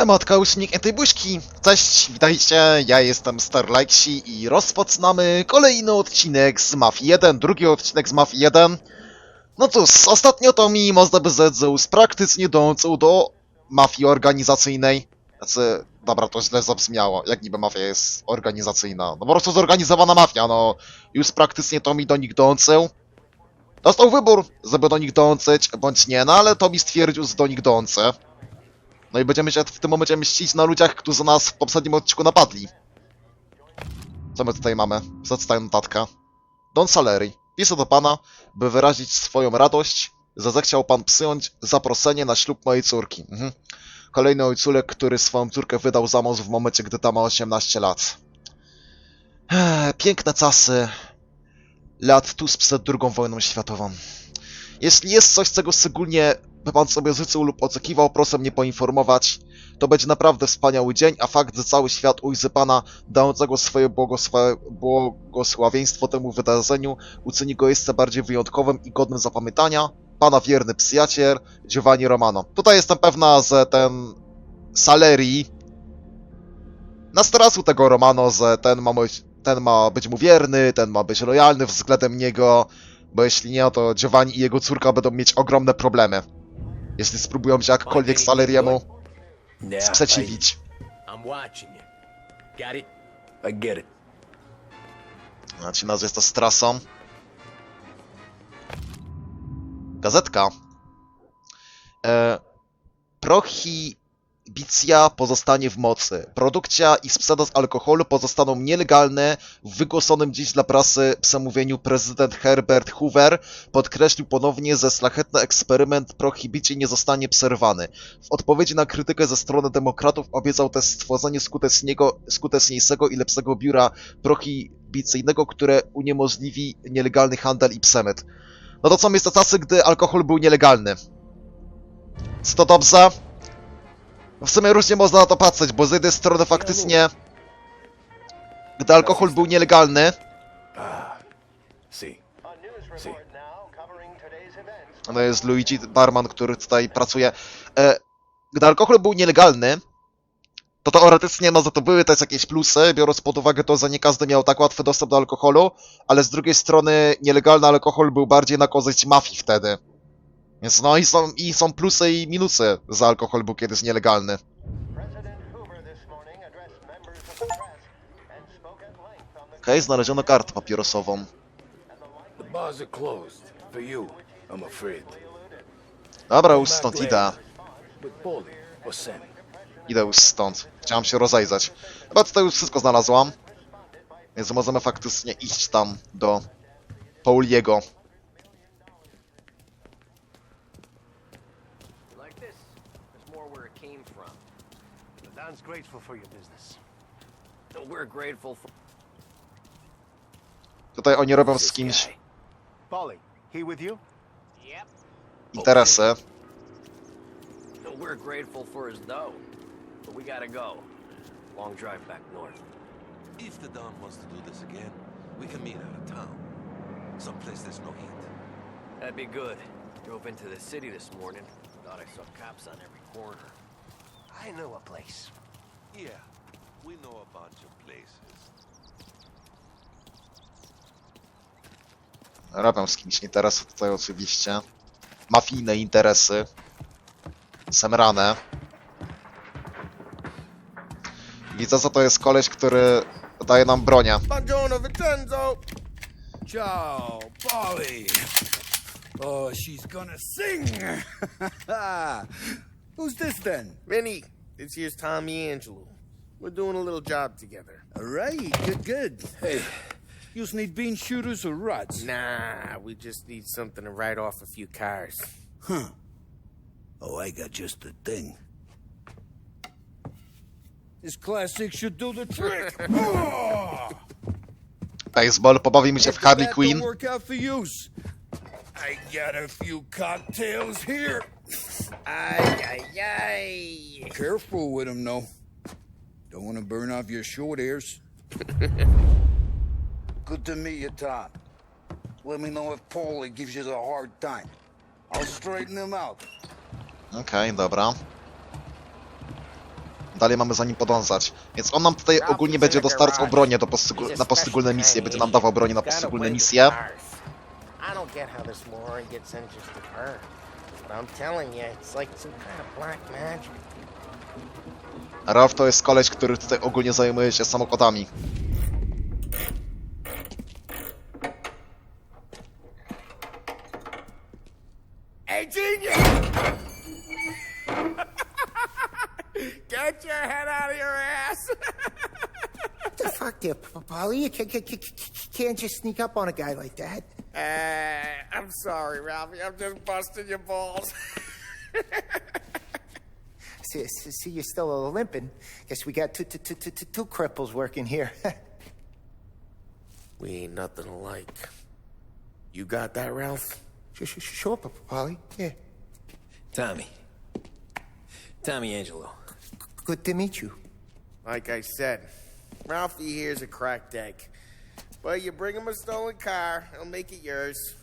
Emotka uśmiechniętej buźki. Cześć, witajcie, ja jestem Starlexi i rozpoczynamy kolejny odcinek z Mafii 1, drugi odcinek z Mafii 1. No cóż, ostatnio to mi można by rzec, praktycznie dołączył do mafii organizacyjnej. Znaczy, dobra, to źle zabrzmiało, jak niby mafia jest organizacyjna. No po prostu zorganizowana mafia, no. Już praktycznie to mi do nich dołączył. Dostał wybór, żeby do nich dołączyć, bądź nie, no ale to mi stwierdził, że do nich dołączę. No i będziemy się w tym momencie mścić na ludziach, którzy nas w poprzednim odcinku napadli. Co my tutaj mamy? Przeczytaj notatka. Don Saleri. Piszę do pana, by wyrazić swoją radość, że zechciał pan przyjąć zaproszenie na ślub mojej córki. Mhm. Kolejny ojculek, który swoją córkę wydał za mąż w momencie, gdy ta ma 18 lat. Ech, Piękne czasy. Lat tuż przed II wojną światową. Jeśli jest coś, czego szczególnie by pan sobie życzył lub oczekiwał, proszę mnie poinformować. To będzie naprawdę wspaniały dzień, a fakt, że cały świat ujrzy pana dającego swoje błogosła błogosławieństwo temu wydarzeniu uczyni go jeszcze bardziej wyjątkowym i godnym zapamiętania. Pana wierny przyjaciel, Giovanni Romano. Tutaj jestem pewna, że ten Saleri nastracił tego Romano, że ten ma, ten ma być mu wierny, ten ma być lojalny względem niego, bo jeśli nie, to Giovanni i jego córka będą mieć ogromne problemy. Jeśli spróbują się jakkolwiek Saleriemu sprzeciwić. Znaczy nazwę to z trasą. Gazetka. E, prohibicja pozostanie w mocy. Produkcja i sprzedaż alkoholu pozostaną nielegalne. W wygłoszonym dziś dla prasy przemówieniu prezydent Herbert Hoover podkreślił ponownie, że szlachetny eksperyment prohibicji nie zostanie przerwany. W odpowiedzi na krytykę ze strony demokratów obiecał też stworzenie skutecznego, skuteczniejszego i lepszego biura prohibicyjnego, które uniemożliwi nielegalny handel i przemyt. No to co jest to czasy, gdy alkohol był nielegalny. Czy to dobrze? W sumie różnie można na to patrzeć, bo z jednej strony faktycznie, gdy alkohol był nielegalny, to jest Luigi Barman, który tutaj pracuje, e, gdy alkohol był nielegalny, to teoretycznie, no, że to były też jakieś plusy, biorąc pod uwagę to, że nie każdy miał tak łatwy dostęp do alkoholu, ale z drugiej strony nielegalny alkohol był bardziej na korzyść mafii wtedy. Więc no i są, i są plusy i minusy, że alkohol nielegalny. At length on the Okej, znaleziono kartę papierosową. Dobra, już stąd idę. Idę już stąd. Chciałem się rozejrzeć. Chyba tutaj już wszystko znalazłam. Więc możemy faktycznie iść tam do Pauliego. Grateful for your business. No, we're grateful for Tutaj oni robią z kimś. Polly, he with you? Yep. interesy. No, we're grateful for his dough. But we gotta go. Long drive back north. If the Don wants to do this again, we can meet out of town. Someplace there's no heat. That'd be good. Drove into the city this morning. Thought I saw cops on every corner. I know a place. Yeah, we know a bunch of places. Robią z kimś interesy tutaj oczywiście. Mafijne interesy. Semrane. Widzę, że to jest koleś, który daje nam bronię. Buongiorno, Vincenzo. Ciao, Polly. Oh, she's gonna sing. Who's this then? Vinny, this here's Tommy Angelo. We're doing a little job together. All right, good, good. Hey, you just need bean shooters or rods? Nah, we just need something to write off a few cars. Huh. Oh, I got just the thing. This classic should do the trick. Baseball, pobawimy się w Harley That Quinn. work out for use. I got a few cocktails here. Ay, ay, ay. Careful with them, though. Don't want to burn off your short hairs. Good to meet you, Tom. Let me know if Paulie gives you a hard time. I'll straighten him out. Okej, dobra. dalej mamy za nim podążać. Więc on nam tutaj ogólnie będzie dostarczał bronię do poszczegól- na poszczególne misje, będzie nam dawał bronię na poszczególne misje. I don't get how this Warren gets interested in her. But I'm telling you, it's like some kind of black magic. Ralph to jest koleś, który tutaj ogólnie zajmuje się samochodami. Hey, genius! Get your head out of your ass! the fuck there, P- Polly? You can't, can't, can't just sneak up on a guy like that. Uh, I'm sorry, Ralphie. I'm just busting your balls. See, see, see, you're still limping. Guess we got two, two, two, two, two, two cripples working here. we ain't nothing alike. You got that, Ralph? sure, sure, sure, P- Polly. Yeah. Tommy. Tommy Angelo. Good to meet you. Like I said, Ralphie here's a cracked egg. But you bring him a stolen car, he'll make it yours.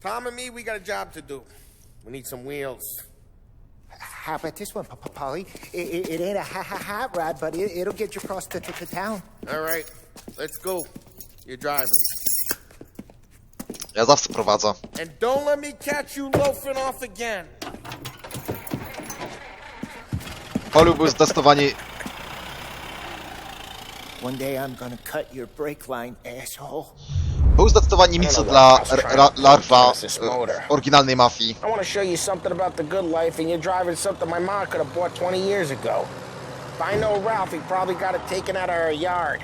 Tom and me, we got a job to do. We need some wheels. How about this one, P- P- Polly? It, it, it ain't a ha ha hot rod, but it, it'll get you across the to, to town. All right, let's go. You're driving. Ja zawsze prowadzę. And don't let me catch you loafing off again. Polu był zdecydowanie One day I'm gonna cut your brake line, asshole. Był zdecydowanie miejsce dla R- Ra- Larwa oryginalnej mafii. I want to show you something about the good life, and you're driving something my mom could have bought 20 years ago. If I know Ralph, he probably got it taken out of her yard.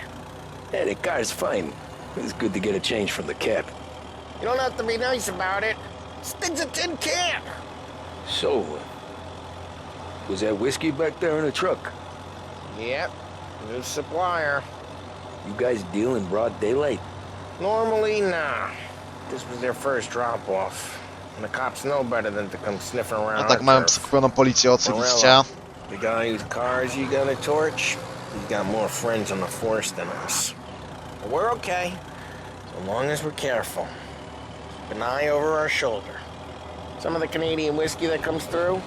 Yeah, the car's fine. It's good to get a change from the cab. You don't have to be nice about it. Stig's a tin can. So, was that whiskey back there in the truck? Yep, new supplier. You guys deal in broad daylight? Normally, nah. This was their first drop-off. And the cops know better than to come sniffing around A tak our mają turf. przykupioną policję oczywiście. Morello, The guy whose cars you gonna torch, he's got more friends on the force than us. But we're okay, so long as we're careful. Keep an eye over our shoulder. Some of the Canadian whiskey that comes through,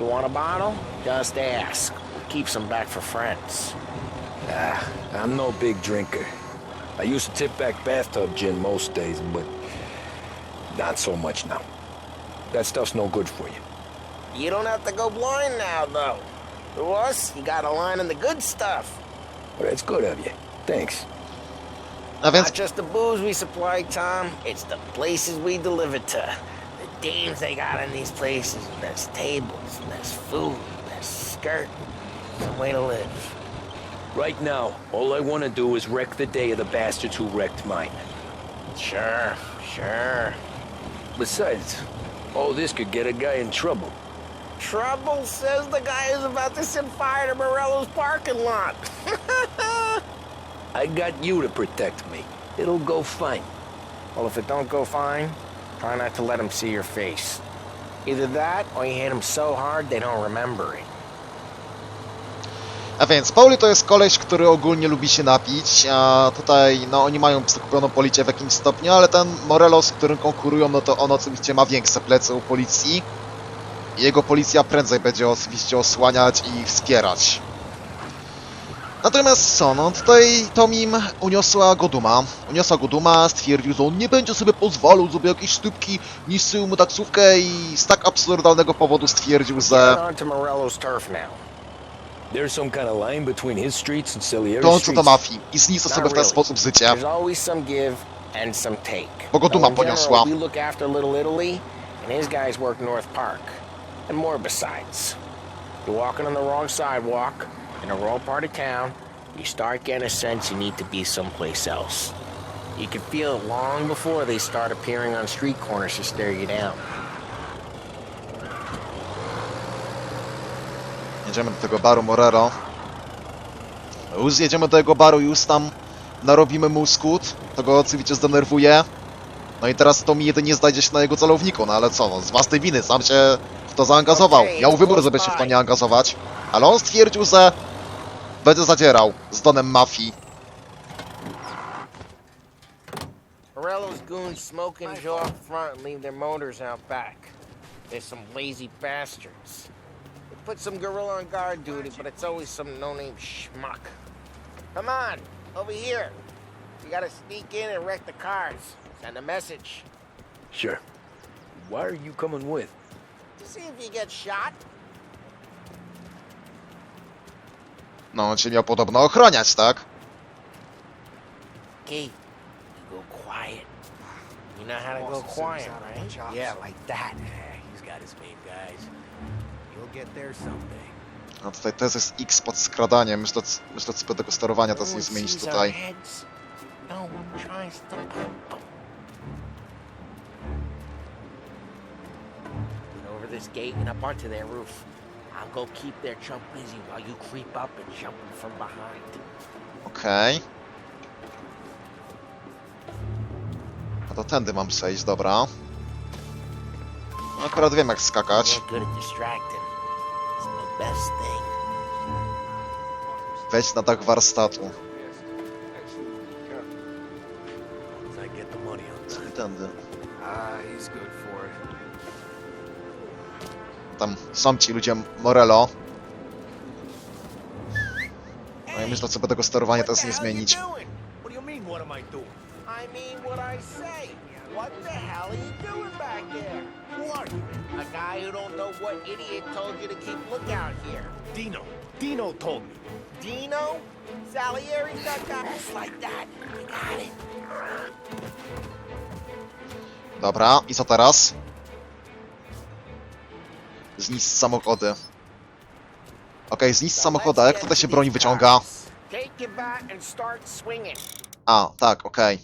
you want a bottle? Just ask. Keep some back for friends. Ah, I'm no big drinker. I used to tip back bathtub gin most days, but not so much now. That stuff's no good for you. You don't have to go blind now, though. To us, you got a line on the good stuff. Well, that's good of you. Thanks. A więc Not just the booze we supply, Tom. It's the places we deliver to. The dames they got in these places. There's tables, there's food, there's skirt. It's a way to live. Right now, all I want to do is wreck the day of the bastards who wrecked mine. Sure, sure. Besides, all this could get a guy in trouble. Trouble says the guy is about to set fire to Morello's parking lot. I got you to protect me. It'll go fine. well, if it don't go fine, try not to let them see your face. Either that, or you hit them so hard they don't remember it. A więc Pauli to jest koleś, który ogólnie lubi się napić, a tutaj no oni mają zakupioną policję w jakimś stopniu, ale ten Morello, z którym konkurują, no to on oczywiście ma większe plecy u policji. Jego policja prędzej będzie oczywiście osłaniać i wspierać. Natomiast co, no tutaj Tomim uniosła go duma. Uniosła go duma, stwierdził, że on nie będzie sobie pozwalał, żeby jakieś sztuki niszczył mu taksówkę i z tak absurdalnego powodu stwierdził, że There's some kind of line between his streets and Salieri dołączył do mafii i sobie w ten sposób życie. There's always some give and some take. Bo go duma poniosła. We look after Little Italy, and his guys work North Park, and more besides. You're walking on the wrong sidewalk in a wrong part of town. You start getting a sense you need to be someplace else. You can feel it long before they start appearing on street corners to stare you down. Jedziemy do tego baru Morero. Już jedziemy do jego baru, już tam narobimy mu skut. To go oczywiście zdenerwuje. No i teraz to mi jedynie znajdzie się na jego celowniku, no ale co, no, z własnej winy, sam się w to zaangażował. Miał wybór, żeby się w to nie angażować. Ale on stwierdził, że będzie zadzierał z Donem Mafii. Morello's goons smoke and jaw up front and leave their motors out back. They're some lazy bastards. Put some gorilla on guard duty, but it's always some no-name schmuck. Come on, over here. You gotta sneak in and wreck the cars. Send a message. Sure. Why are you coming with? To see if you get shot. No, on cię miał podobno ochroniać, tak? Key, you go quiet. You know how to go quiet, right? Yeah, like that. He's got his main guys. A tutaj też jest X pod skradaniem. Myślę, myślę co tego sterowania teraz nie zmienić tutaj. No over this gate and up onto their roof. I'll go keep their chump busy while you creep up and jump them from behind. Okej. A to tędy mam przejść, dobra. No, akurat wiem jak skakać. Best thing. Wejdź na dach warsztatu. As I get the money on time. I tędy. Ah, he's good for it. Tam są ci ludzie Morello. No i myślę, co by tego sterowania teraz nie zmienić. doing? What do you mean, what am I doing? I mean what I say. What the hell are you doing back there? You? A guy who don't know what idiot told you to keep lookout here. Dino. Dino told me. Dino? Salieri's got guys like that. You got it. Dobra, i co teraz? Zniszcz samochody. Okej, zniszcz samochody, a jak tutaj się broń wyciąga? Take your bat and start swinging. A, tak, okej.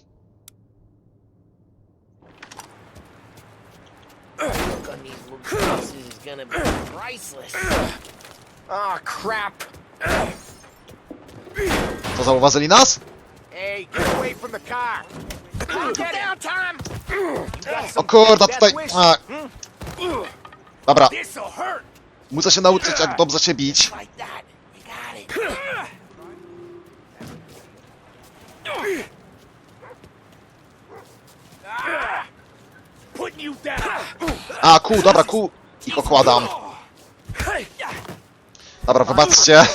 Look on these little faces is gonna be priceless. Oh crap! To zauważyli nas? Hey, get away from the car! Calm down, Tom! O death tutaj... A. Dobra, This'll hurt. muszę się nauczyć jak dobrze się bić. Like that. You got it. Putting you down. A, kół, dobra, kół. Ich okładam. Dobra, wybaczcie.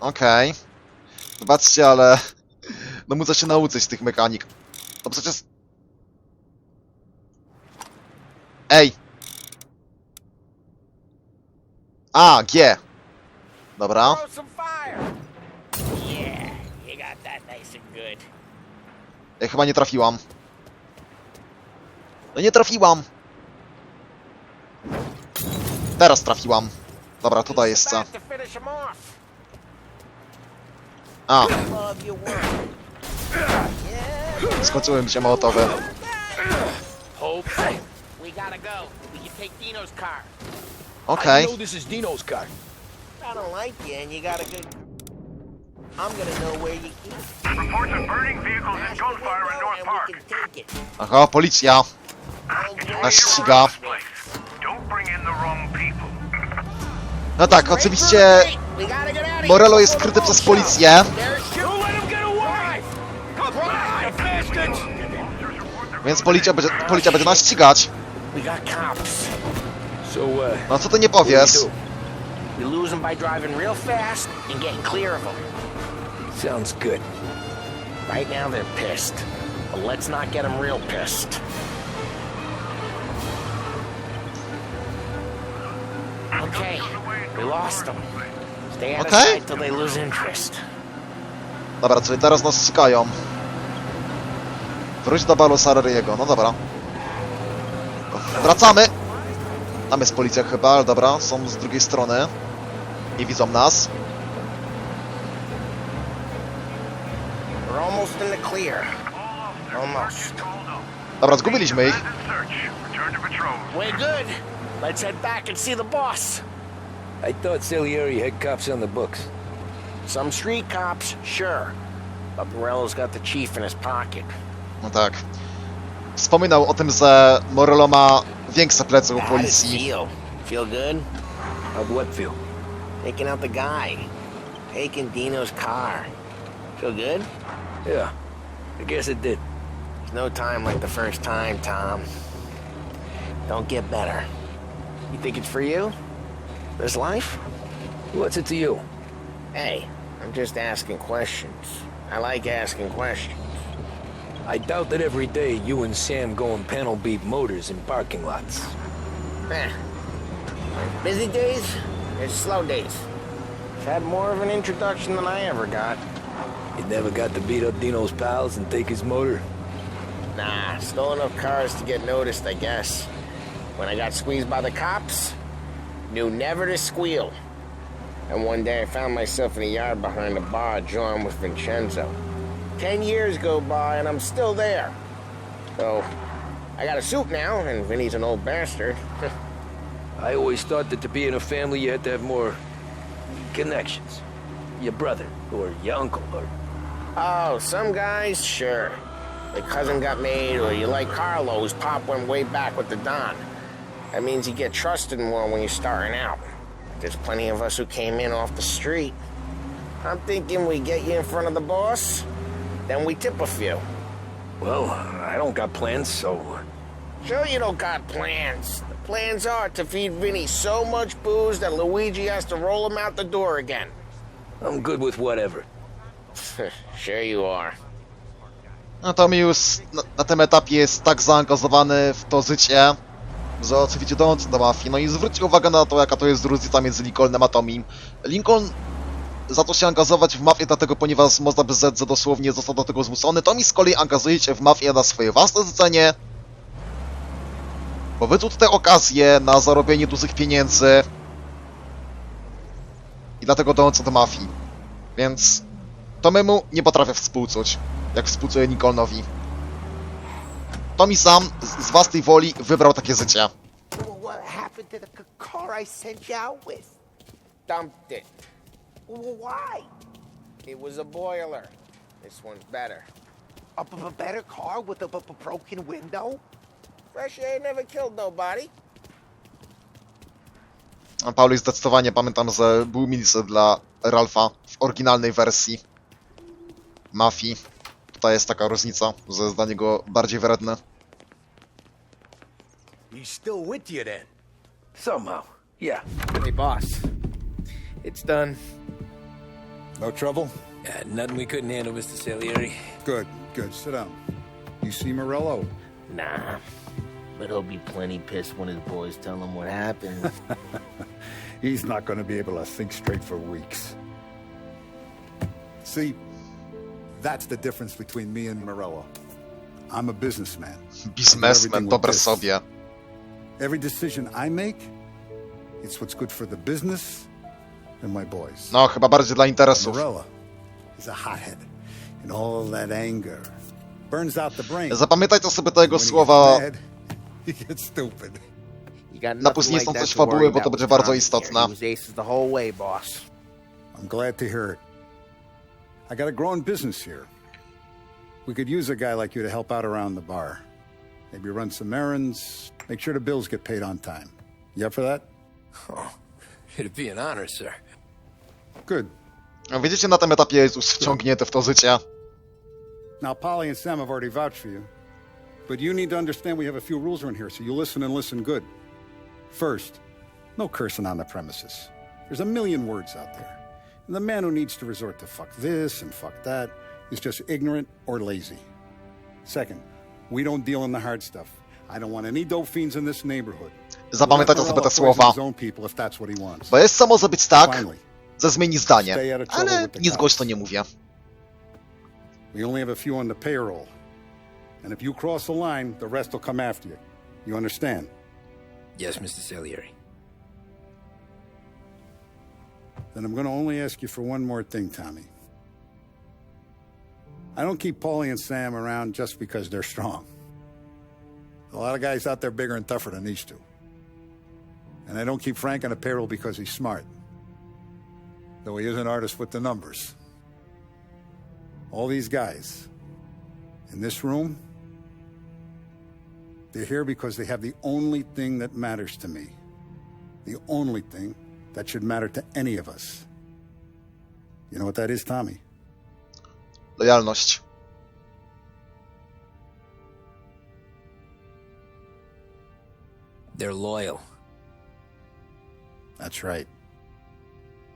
Okej. Wybaczcie, ale... No muszę się nauczyć tych mechanik. No przecież... Ej! A, G. Dobra. Throw some fire. Yeah, you got that nice and good. Ja chyba nie trafiłam. No nie trafiłam! Teraz trafiłam. Dobra, tutaj jest co. A, mi się mołotowy. Hope. We gotta go. We can take Dino's car. Okej. I I'm gonna know where you keep. Reports of burning vehicles and gunfire in North and Park. we can take it. Aha, policja. I'll Nas ściga. Don't bring in the wrong people. No tak, oczywiście Morello jest the przez policję, They're shooting. Don't let him get away. Drive, bastards. więc policja będzie, policja będzie nas ścigać. We got cops. So, uh, No co ty nie powiesz? do? We lose them by driving real fast and getting clear of them. Sounds good. Right now they're pissed, but let's not get them real pissed. Okay, we lost them. Stay out of sight till they lose interest. Dobra, czyli teraz nas ścigają. Wróć do balu Sarariego, no dobra. Wracamy! Tam jest policja chyba, ale dobra, są z drugiej strony. Nie widzą nas. Clear. Almost. Dobra, zgubiliśmy ich. Search. Return to patrol. Way good. Let's head back and see the boss. I thought Salieri had cops on the books. Some street cops, sure. But Morello's got the chief in his pocket. No tak. Wspominał o tym, że Morello ma większe plecy u How does it policji. feel? Feel good? How'd what feel? Taking out the guy. Taking Dino's car. Feel good? Yeah, I guess it did. There's no time like the first time, Tom. don't get better. You think it's for you? This life? What's it to you? Hey, I'm just asking questions. I like asking questions. I doubt that every day you and Sam go and panel beat motors in parking lots. Eh. Busy days, there's slow days. I've had more of an introduction than I ever got. You never got to beat up Dino's pals and take his motor? Nah, stole enough cars to get noticed, I guess. When I got squeezed by the cops, knew never to squeal. And one day I found myself in a yard behind a bar drawn with Vincenzo. Ten years go by and I'm still there. So, I got a suit now, and Vinny's an old bastard. I always thought that to be in a family you had to have more connections. Your brother, or your uncle, or... oh, some guys, sure. The cousin got made, or you like Carlos, Pop went way back with the Don. That means you get trusted more when you're starting out. There's plenty of us who came in off the street. I'm thinking we get you in front of the boss, then we tip a few. Well, I don't got plans, so... Uh, sure you don't got plans. The plans are to feed Vinny so much booze that Luigi has to roll him out the door again. I'm good with whatever. sure you are. No Tomius na, na tym etapie jest tak zaangażowany w to życie, że oczywiście dołączy do mafii. No i zwróćcie uwagę na to, jaka to jest różnica między Lincolnem a Tomim. Lincoln zaczął się angażować w mafię dlatego, ponieważ można by rzec, że dosłownie został do tego zmuszony. Tommy z kolei angażuje się w mafię na swoje własne życzenie, bo wyczuł te okazje na zarobienie dużych pieniędzy i dlatego dołączył do mafii. Więc Tomiemu nie potrafię współczuć, jak współczuję Lincolnowi. Tommy sam z, z własnej woli wybrał takie życie. What happened to the c- car I sent you out with? Dumped it. Well, why? It was a boiler. This one's better. A, b- b- better car with a b- b- broken window? Fresh air never killed nobody. A Paulus zdecydowanie pamiętam, że był milszy dla Ralfa w oryginalnej wersji Mafii. Tutaj jest taka różnica, że jest dla niego bardziej wredny. He's still with you then? Somehow, yeah. Hey, boss. It's done. No trouble? Yeah, nothing we couldn't handle, Mr. Salieri. Good, good. Sit down. You see Morello? Nah. But he'll be plenty pissed when his boys tell him what happened. He's not going to be able to think straight for weeks. See, that's the difference between me and Morello. I'm a businessman. Biznesmen, dobre sobie. Every decision I make, it's what's good for the business and my boys. No, chyba bardziej dla interesów. Morella is a hothead, and all that anger burns out the brain. Zapamiętajcie sobie te jego słowa Na nothing późniejszą like that coś fabuły, bo to będzie bardzo boss. I'm glad to hear it. I got a growing business here. We could use a guy like you to help out around the bar. Maybe run some errands, make sure the bills get paid on time. You up for that? Oh, It'd be an honor, sir. Good. Widzicie, na tym etapie jest już wciągnięty w to życie. Now, Polly and Sam have already vouched for you. But you need to understand we have a few rules around here, so you listen and listen good. First, no cursing on the premises. There's a million words out there. And the man who needs to resort to fuck this and fuck that is just ignorant or lazy. Second, we don't deal in the hard stuff. I don't want any dope fiends in this neighborhood. Zapamiętajcie sobie te słowa. His own people if that's what he wants. Bo jest co może być tak, Finally, że zmieni zdanie. Stay out of trouble Ale with the nic cops. głośno nie mówię. we only have a few on the payroll. And if you cross the line, the rest will come after you. You understand? Yes, Mr. Salieri. Then I'm going to only ask you for one more thing, Tommy. I don't keep Paulie and Sam around just because they're strong. A lot of guys out there bigger and tougher than these two. And I don't keep Frank on the payroll because he's smart. Though he is an artist with the numbers. All these guys in this room, they're here because they have the only thing that matters to me. The only thing that should matter to any of us. You know what that is, Tommy? Lojalność. They're loyal. That's right.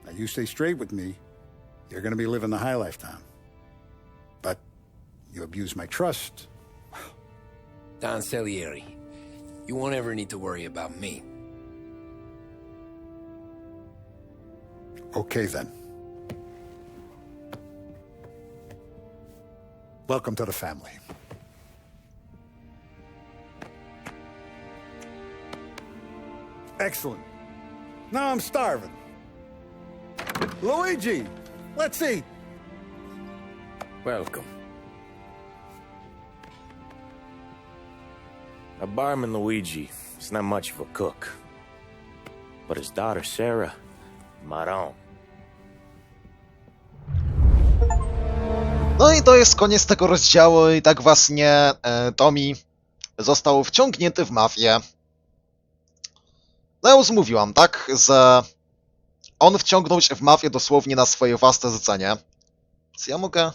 Now, you stay straight with me, you're going to be living the high life, Tom. But you abuse my trust. Don Salieri, you won't ever need to worry about me. Okay, then. Welcome to the family. Excellent. Now I'm starving. Luigi, let's eat. Welcome. A barman Luigi is not much of a cook. But his daughter Sarah, Maron. No i to jest koniec tego rozdziału i tak właśnie e, Tommy został wciągnięty w mafię. No już mówiłam, tak, że on wciągnął się w mafię dosłownie na swoje własne zlecenie. Więc ja mogę,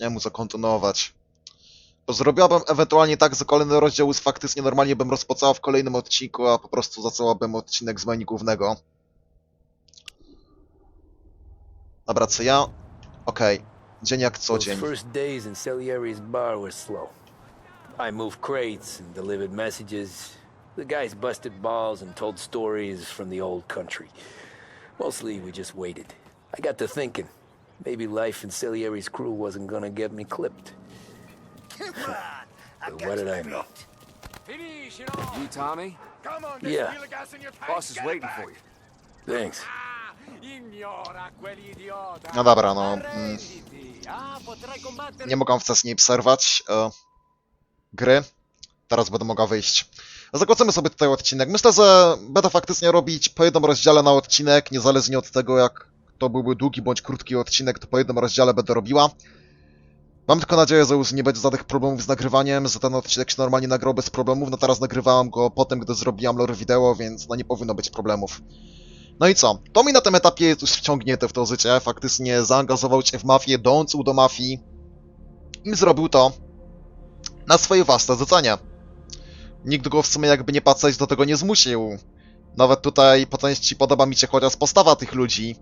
nie wiem, zakontynuować. Bo zrobiłabym ewentualnie tak, że kolejny rozdział już faktycznie normalnie bym rozpoczęła w kolejnym odcinku, a po prostu zaczęłabym odcinek z menu głównego. Dobra, co ja? Okej, dzień jak co Those dzień. first days in Salieri's bar were slow. I moved crates and delivered messages. The guys busted balls and told stories from the old country. Mostly we just waited. I got to thinking, maybe life in Salieri's crew wasn't gonna get me clipped. but what did I know? You, Tommy? Come on, Yeah, Boss is waiting for you. thanks. No dobra, no. Mm, nie mogę wcześniej przerwać e, gry. Teraz będę mogła wyjść. Zakończymy sobie tutaj odcinek. Myślę, że będę faktycznie robić po jednym rozdziale na odcinek, niezależnie od tego, jak to byłby długi bądź krótki odcinek, to po jednym rozdziale będę robiła. Mam tylko nadzieję, że już nie będzie żadnych problemów z nagrywaniem, że ten odcinek się normalnie nagrał bez problemów. No teraz nagrywałam go po tym, gdy zrobiłam lore wideo, więc no nie powinno być problemów. No i co? Tommy na tym etapie jest już wciągnięty w to życie, faktycznie zaangażował się w mafię, dołączył do mafii i zrobił to na swoje własne zlecenie. Nikt go w sumie jakby nie patrzeć do tego nie zmusił. Nawet tutaj po części podoba mi się chociaż postawa tych ludzi,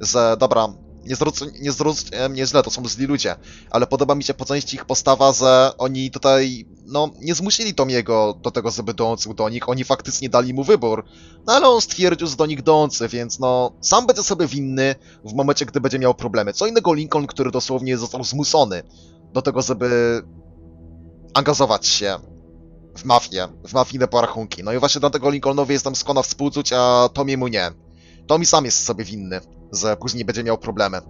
że dobra, nie zrozum, nie zrozumcie mnie źle, to są źli ludzie, ale podoba mi się po części ich postawa, że oni tutaj, no, nie zmusili Tomiego do tego, żeby dołączył do nich, oni faktycznie dali mu wybór, no ale on stwierdził, że do nich dący, więc no, sam będzie sobie winny w momencie, gdy będzie miał problemy. Co innego Lincoln, który dosłownie został zmuszony do tego, żeby angażować się w mafię, w mafijne porachunki. No i właśnie dlatego Lincolnowi jestem skłonna współczuć, a Tomiemu nie. Tommy sam jest sobie winny, że później będzie miał problemy.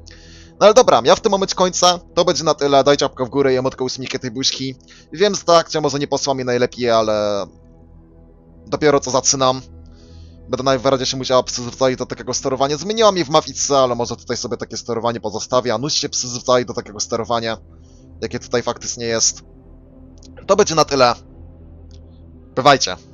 No ale dobra, ja w tym momencie kończę. To będzie na tyle. Dajcie łapkę w górę i emotkę uśmiechę tej buźki. Wiem, że ta akcja może nie posła mi najlepiej, ale dopiero co zaczynam. Będę najwyraźniej się musiała przyzwyczaić do takiego sterowania. Zmieniłam je w Mafice, ale może tutaj sobie takie sterowanie pozostawię, a nuś się przyzwyczai do takiego sterowania, jakie tutaj faktycznie jest. To będzie na tyle. Bywajcie.